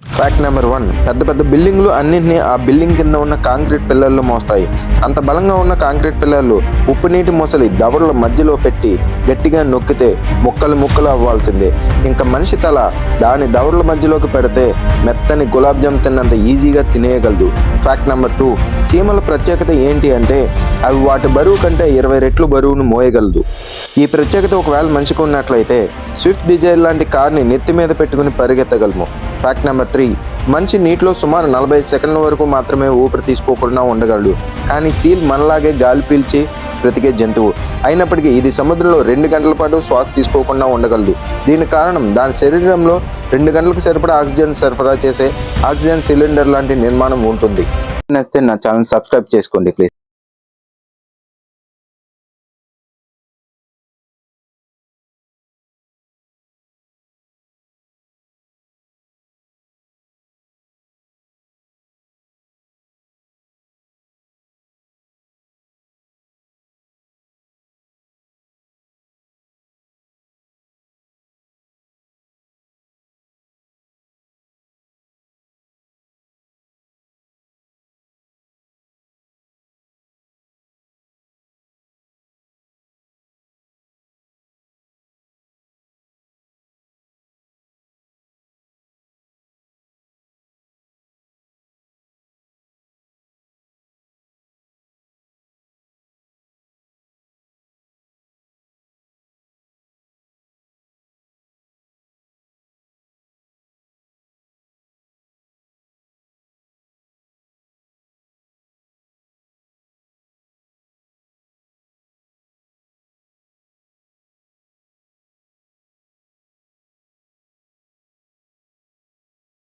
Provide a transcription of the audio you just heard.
Fact number one పెద్ద పెద్ద బిల్డింగ్లు అన్నింటినీ ఆ బిల్డింగ్ కింద ఉన్న కాంక్రీట్ పిల్లర్లు మోస్తాయి. అంత బలంగా ఉన్న కాంక్రీట్ పిల్లర్లు ఉప్పు నీటి మొసలి దవడల మధ్యలో పెట్టి గట్టిగా నొక్కితే ముక్కలు ముక్కలు అవ్వాల్సిందే. ఇంకా మనిషి తల దాని దవడల మధ్యలోకి పెడితే మెత్తని గులాబ్ జామ్ తిన్నంత ఈజీగా తినేయగలదు. ఫ్యాక్ట్ నెంబర్ టూ చీమల ప్రత్యేకత ఏంటి అంటే అవి వాటి బరువు కంటే ఇరవై రెట్లు బరువును మోయగలదు. ఈ ప్రత్యేకత ఒకవేళ మనిషికి ఉన్నట్లయితే స్విఫ్ట్ డిజైర్ లాంటి కార్ని నెత్తి మీద పెట్టుకుని పరిగెత్తగలము. Fact number three. మనిషి నీటిలో సుమారు నలభై సెకండ్ల వరకు మాత్రమే ఊపిరి తీసుకోకుండా ఉండగలడు. కానీ సీల్ మనలాగే గాలి పీల్చి బ్రతికే జంతువు. అయినప్పటికీ ఇది సముద్రంలో రెండు గంటల పాటు శ్వాస తీసుకోకుండా ఉండగలదు. దీని కారణం దాని శరీరంలో రెండు గంటలకు సరిపడా ఆక్సిజన్ సరఫరా చేసే ఆక్సిజన్ సిలిండర్ లాంటి నిర్మాణం ఉంటుంది. నచ్చితే నా ఛానల్ సబ్స్క్రైబ్ చేసుకోండి ప్లీజ్.